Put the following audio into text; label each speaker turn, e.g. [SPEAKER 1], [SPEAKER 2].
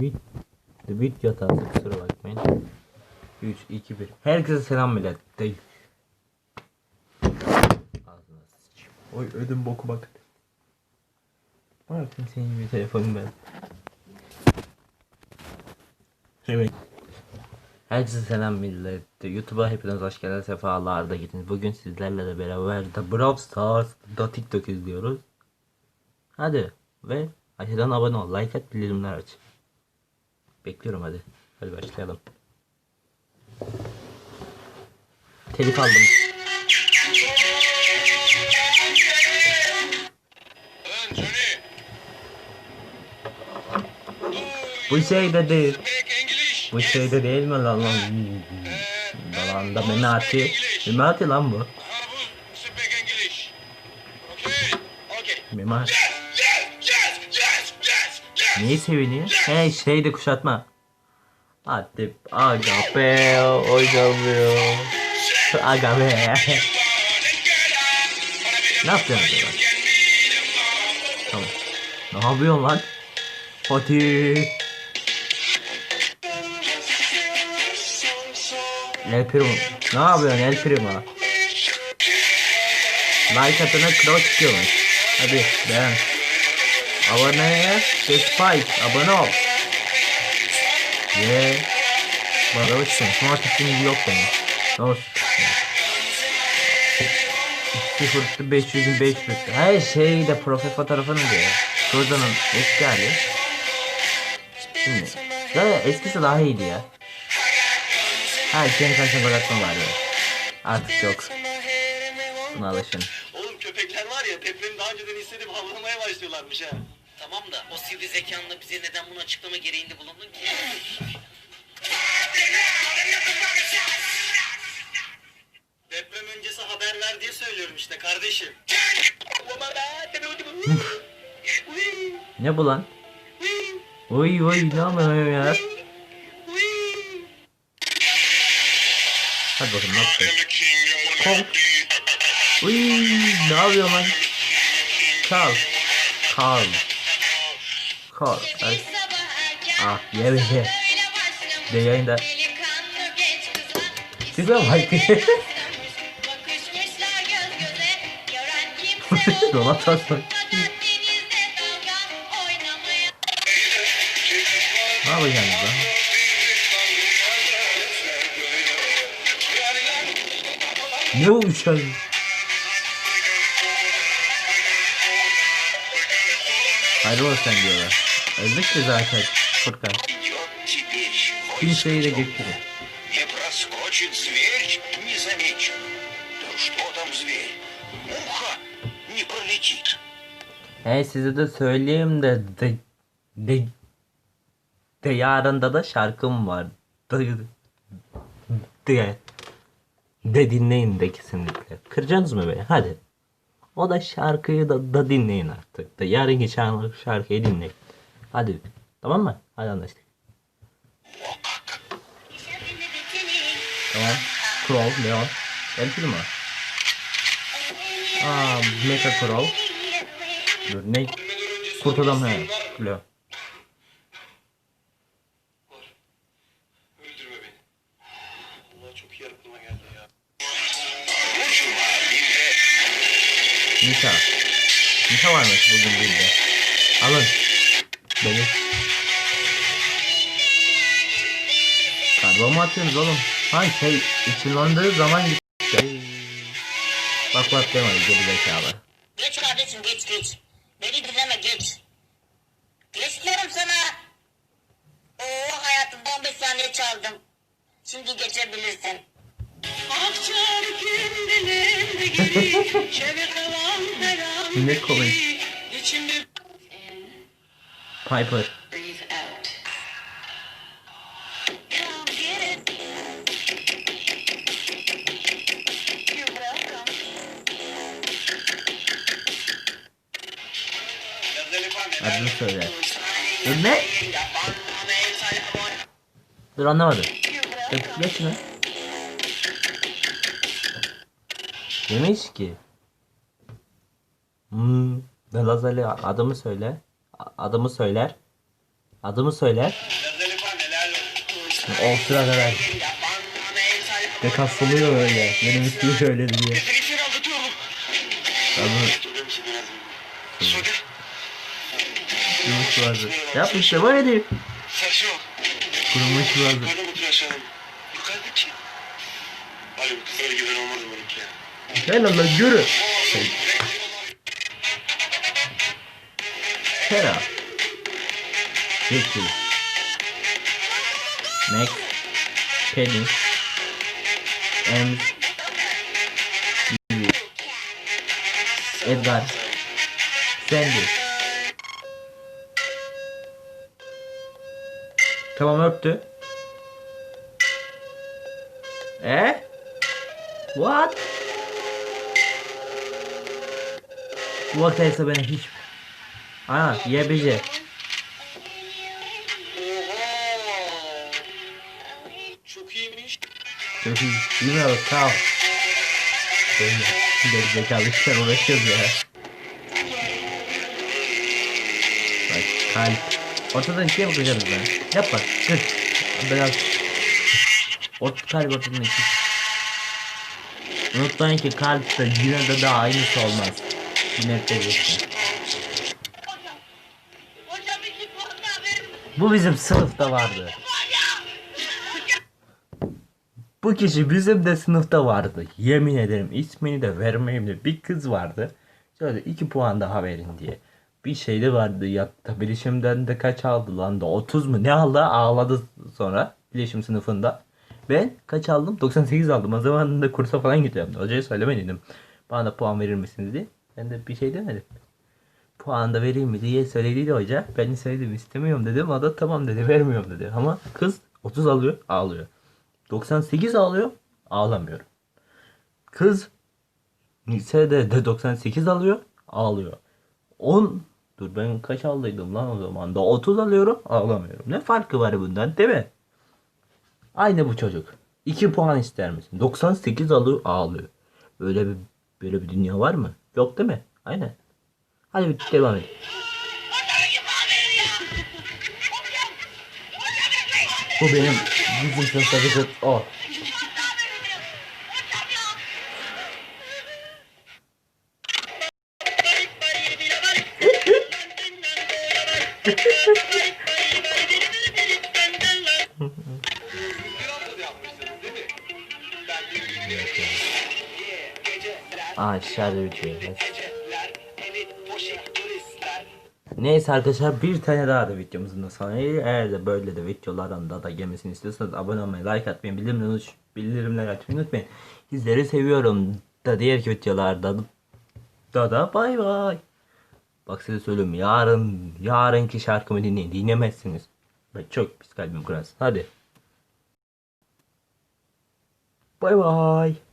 [SPEAKER 1] Bit, bit hatası kusura bakmayın. 3, 2, 1. Herkese selam millet. Değil. Ağzına sıçayım. Oy ödüm boku bak. Bırakın senin bir telefonun ben. Evet. Herkese selam millet. YouTube'a hepiniz hoş geldiniz. Sefalarda gittiniz. Bugün sizlerle de beraber The Brawl Stars'da TikTok izliyoruz. Hadi ve aşağıdan abone ol, like at, bildirimler aç. Bekliyorum hadi. Hadi başlayalım. Telif aldım. Bu şey de değil. Bu şey de değil mi lan lan? Lan da Memati. Memati lan bu.
[SPEAKER 2] Ha
[SPEAKER 1] Niye seviniyor? He şeyde kuşatma. Hadi aga be oynamıyor. Aga be. Ne yapıyorsun acaba? Tamam. Ne yapıyorsun lan? Hadi. El Primo. Ne yapıyorsun El Primo? Like atana kral çıkıyormuş. Hadi beğen. Aboneye ve spike. Abone ol. Ye. Bana bakın. Smart isim yok benim. Olsun. 0 500 500 Her şey de profil fotoğrafını diyor. Şuradanın eski hali. Şimdi. Zaten eskisi daha iyiydi ya. Ha kendi kaçın gol atma var ya. Artık yok. Buna alışın.
[SPEAKER 3] Oğlum köpekler var ya depremi daha önceden hissedip havlamaya başlıyorlarmış ha.
[SPEAKER 4] Tamam da o sivri zekanla bize neden bunu açıklama gereğinde bulundun ki?
[SPEAKER 3] Deprem öncesi haber ver diye söylüyorum işte kardeşim.
[SPEAKER 1] Ne bu lan? Oy oy ne yapıyorsun ya? Hadi bakalım ne
[SPEAKER 2] of
[SPEAKER 1] Kong. Uy ne yapıyor lan? Kal. Kal. Ay. Ah ye be ye. De yayında. Güzel bak. Dolap tasmak. Ne yapacaksınız lan? Ne abi? Hayrola sen diyorlar. Öldük ki zaten Furkan.
[SPEAKER 2] Идет теперь
[SPEAKER 1] Kimseyi de getirin.
[SPEAKER 2] Не проскочит зверь незамечен. Да что там зверь? Муха не пролетит.
[SPEAKER 1] He size de söyleyeyim de de de, de yarında da şarkım var. De, de, de dinleyin de kesinlikle. Kıracaksınız mı beni? Hadi. O da şarkıyı da, da dinleyin artık. Da yarınki şarkı, şarkıyı dinleyin. Hadi. Tamam mı? Hadi anlaştık. Tamam. Crow, Leon. Elfil mi? Aa, Mecha Crow. Dur ne? Kurt adam he. Leon. Nisa. Nisa varmış bugün bildi. Alın. Beni. Karba mı atıyorsunuz oğlum? Ha şey ışınlandığı zaman gitti. Bak bak demedi geri zekalı.
[SPEAKER 4] Geç kardeşim geç geç. Beni dinleme geç. Geç diyorum sana. Oo hayatımda 15 saniye çaldım. Şimdi geçebilirsin.
[SPEAKER 5] Akçar gündelerinde gibi çevir kalan her an
[SPEAKER 1] Ne komik.
[SPEAKER 5] İçimde
[SPEAKER 1] Piper. Adını söyle. Dur ne? Dur anlamadım. Dur geç şunu. Demiş ki. Hmm. Lazali adımı söyle. Adımı söyler. Adımı söyle.
[SPEAKER 2] Lazeli falan helal olsun.
[SPEAKER 1] O sırada ver. Ne kasılıyor öyle. Benim ismini söyledi diye.
[SPEAKER 2] Söyler? Söyle.
[SPEAKER 1] kurumuş vardı. Yap işte böyle değil. Kurumuş vardı.
[SPEAKER 2] Yukarıda mı tıraş
[SPEAKER 1] Hera. Peki. Max. Penny. Ems. Vivi. Edgar. Sandy. Tamam öptü. E? What? Bu vakaysa beni hiç... Aa YBC.
[SPEAKER 3] Çok iyiymiş.
[SPEAKER 1] Çok iyi. Değil mi abi? Böyle geri zekalı işler uğraşıyoruz ya. Bak kalp. Ortadan ikiye bakacağız ben. Yap bak. Kır. Biraz. Ort kalp ortadan iki. Unutmayın ki kalp de yine de daha aynısı olmaz. Yine de geçti.
[SPEAKER 5] Hocam iki puan daha verir misin?
[SPEAKER 1] Bu bizim sınıfta vardı. Bu kişi bizim de sınıfta vardı. Yemin ederim ismini de vermeyeyim de bir kız vardı. Şöyle iki puan daha verin diye. Bir şey de vardı ya bilişimden de kaç aldı lan da 30 mu ne aldı ağladı sonra bilişim sınıfında. Ben kaç aldım? 98 aldım. O zaman da kursa falan gidiyorum. Hocaya söylemediydim. Bana da puan verir misiniz diye. Ben de bir şey demedim. Puan da vereyim mi diye söylediydi hoca. Ben söyledim istemiyorum dedim. O da tamam dedi vermiyorum dedi. Ama kız 30 alıyor ağlıyor. 98 alıyor ağlamıyorum. Kız lisede de 98 alıyor ağlıyor. 10 dur ben kaç aldıydım lan o zaman da 30 alıyorum ağlamıyorum. Ne farkı var bundan değil mi? Aynı bu çocuk. 2 puan ister misin? 98 alıyor ağlıyor. Böyle bir böyle bir dünya var mı? Yok değil mi? Aynen. Hadi bir devam edelim. Bu benim bizim sınıftaki o. Aa aşağıda bitiyor. Neyse arkadaşlar bir tane daha da videomuzun da geliyor. Eğer de böyle de videoların da da gelmesini istiyorsanız abone olmayı, like atmayı, bildirimleri, bildirimleri açmayı unutmayın. Sizleri seviyorum da diğer videolarda da da bay bay. Bak size söylüyorum yarın yarınki şarkımı dinleyin dinlemezsiniz. Ben çok pis kalbim kırarsın. Hadi. Bay bay.